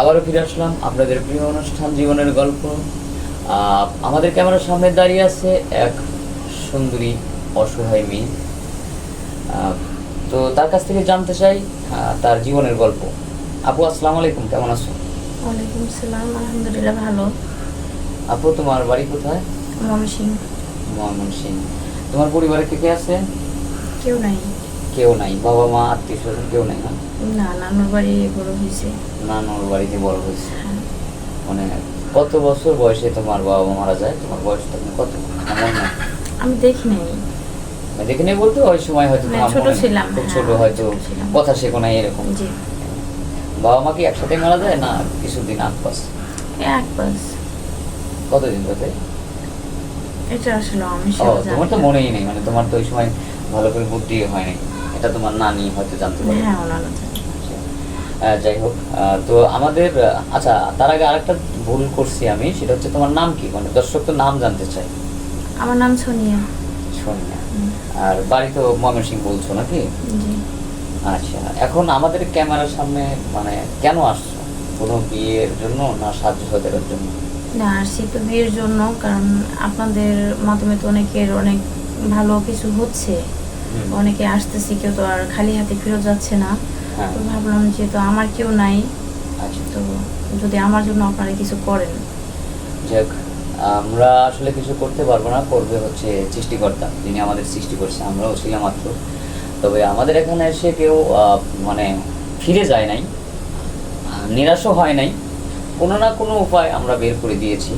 আবারও ফিরে আসলাম আপনাদের প্রিয় অনুষ্ঠান জীবনের গল্প। আমাদের ক্যামেরার সামনে দাঁড়িয়ে আছে এক সুন্দরী অসহায় মেয়ে। তো তার কাছ থেকে জানতে চাই তার জীবনের গল্প। আপু আসসালামু আলাইকুম কেমন আছো? ওয়ালাইকুম সালাম আলহামদুলিল্লাহ ভালো। আপু তোমার বাড়ি কোথায়? ময়মনসিং ময়মনসিং তোমার পরিবারে কে কে আছে? কেউ নাই। কেউ নাই বাবা মা আত্মীয় স্বজন কেউ নাই না? না নানুর বাড়ি বড় হয়েছে। নানুর বাড়িতে বড় হয়েছে? হ্যাঁ। মানে কত বছর বয়সে তোমার বাবা মা মারা যায়? তোমার বয়স তখন কত? এমন না। আমি দেখি নাই। দেখে নেই বলতে ওই সময় হয়তো মানে তোমার ছোট ছিলাম, খুব হ্যাঁ, ছোট হয়তো কথা শেখো নাই এরকম। জি। বাবা মা কি একসাথে মারা যায় না কিছুদিন আগ পাস এক বাস কতদিন ধরে এটা আসলে আমি তোমার তো মনেই নেই মানে তোমার তো ওই সময় ভালো করে বুদ্ধি হয়নি এটা তোমার নানি হয়তো জানতে পারে হ্যাঁ ওনারা যাই হোক তো আমাদের আচ্ছা তার আগে আরেকটা ভুল করছি আমি সেটা হচ্ছে তোমার নাম কি? মানে দর্শক তো নাম জানতে চাই আমার নাম সোনিয়া। সোনিয়া। আর বাড়ি তো ময়মনসিং বলছো নাকি? আচ্ছা এখন আমাদের ক্যামেরার সামনে মানে কেন আসছো? কোনো বিয়ের জন্য না সাহায্য সহযোগের জন্য? না আসছি তো বিয়ের জন্য কারণ আপনাদের মাধ্যমে তো অনেকের অনেক ভালো কিছু হচ্ছে। অনেকে আসতেছি কেউ তো আর খালি হাতে ফেরত যাচ্ছে না। হ্যাঁ। তো ভাবলাম যে তো আমার কেউ নাই আচ্ছা। তো যদি আমার জন্য আপনারা কিছু করেন। যাক আমরা আসলে কিছু করতে পারব না করবে হচ্ছে সৃষ্টিকর্তা। যিনি আমাদের সৃষ্টি করছে আমরাও ছিলাম মাত্র। তবে আমাদের এখানে এসে কেউ মানে ফিরে যায় নাই নিরাশও হয় নাই। কোনো না কোনো উপায় আমরা বের করে দিয়েছি।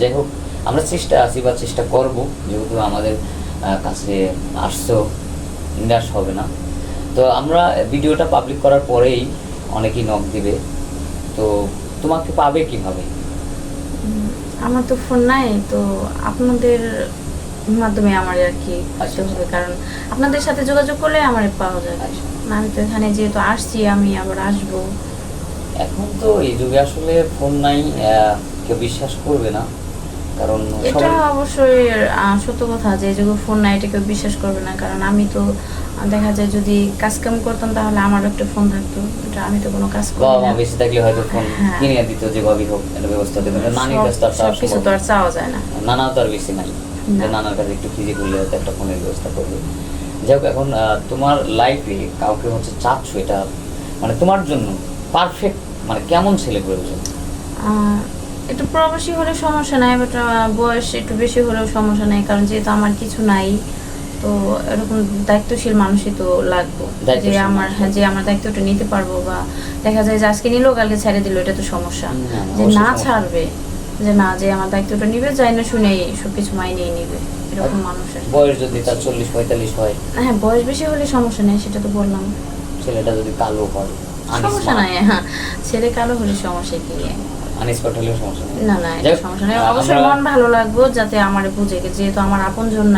যাই হোক আমরা চেষ্টা আছি বা চেষ্টা করব যেহেতু আমাদের কাছে আসছো নিরাশ হবে না। তো আমরা ভিডিওটা পাবলিক করার পরেই অনেকেই নক দিবে। তো তোমাকে পাবে কীভাবে? আমার তো ফোন নাই তো আপনাদের মাধ্যমে আমার আর কি আচ্ছা, হবে? কারণ আপনাদের সাথে যোগাযোগ করলে আমার পাওয়া যায়। আচ্ছা। না, আমি তো এখানে যেহেতু আসছি আমি আবার আসব। এখন তো এই যুগে আসলে ফোন নাই কেউ বিশ্বাস করবে না। কারণ এটা অবশ্যই সত্য কথা যে যখন ফোন নাই এটা কেউ বিশ্বাস করবে না। কারণ আমি তো দেখা যায় যদি কাজ কাম করতাম তাহলে আমার একটা ফোন থাকতো। এটা আমি তো কোনো কাজ করি না। বেঁচে থাকলে হয়তো ফোন হ্যাঁ। কিনে দিত যেভাবেই হোক একটা ব্যবস্থা দেবে সব- কাছে তো আর সবকিছু তো আর চাওয়া যায় না। নানাও তো আর বেশি নাই। যে নানার কাছে একটু ফিজি করলে হয়তো একটা ফোনের ব্যবস্থা করবে। যাই হোক এখন তোমার লাইফে কাউকে হচ্ছে চাচ্ছ এটা মানে তোমার জন্য পারফেক্ট মানে কেমন ছেলে প্রয়োজন একটু প্রবাসী হলে সমস্যা নাই বাট বয়স একটু বেশি হলেও সমস্যা নাই কারণ যেহেতু আমার কিছু নাই তো এরকম দায়িত্বশীল মানুষই তো লাগবে। যে আমার যে আমার দায়িত্বটা নিতে পারব বা দেখা যায় যে আজকে নিলো কালকে ছেড়ে দিল এটা তো সমস্যা। যে না ছাড়বে যে না যে আমার দায়িত্বটা নিবে যাই না শুনেই সবকিছু মাইনেই নিবে এরকম মানুষের বয়স যদি তার চল্লিশ পঁয়তাল্লিশ হয়? হ্যাঁ বয়স বেশি হলে সমস্যা নেই সেটা তো বললাম। ছেলেটা যদি কালো হয় সমস্যা নাই হ্যাঁ ছেলে কালো হলে সমস্যা কি? আনস্পট হলেও সমস্যা নেই। না না এটা সমস্যা নেই। অবশ্যই মন ভালো লাগবে যাতে আমার বুঝে যেহেতু আমার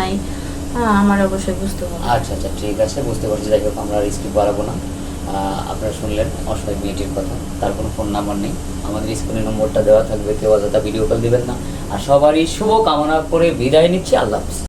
নাই আমার অবশ্যই বুঝতে হবে। আচ্ছা আচ্ছা ঠিক আছে বুঝতে পারছি। যাই হোক আমরা স্কিপ বাড়াবো না। আপনারা শুনলেন অসহায় মেয়েটির কথা। তার কোনো ফোন নাম্বার নেই। আমাদের স্ক্রিনে নম্বরটা দেওয়া থাকবে। কেউ অযথা ভিডিও কল দিবেন না। আর সবারই শুভ কামনা করে বিদায় নিচ্ছি। আল্লাহ হাফিজ।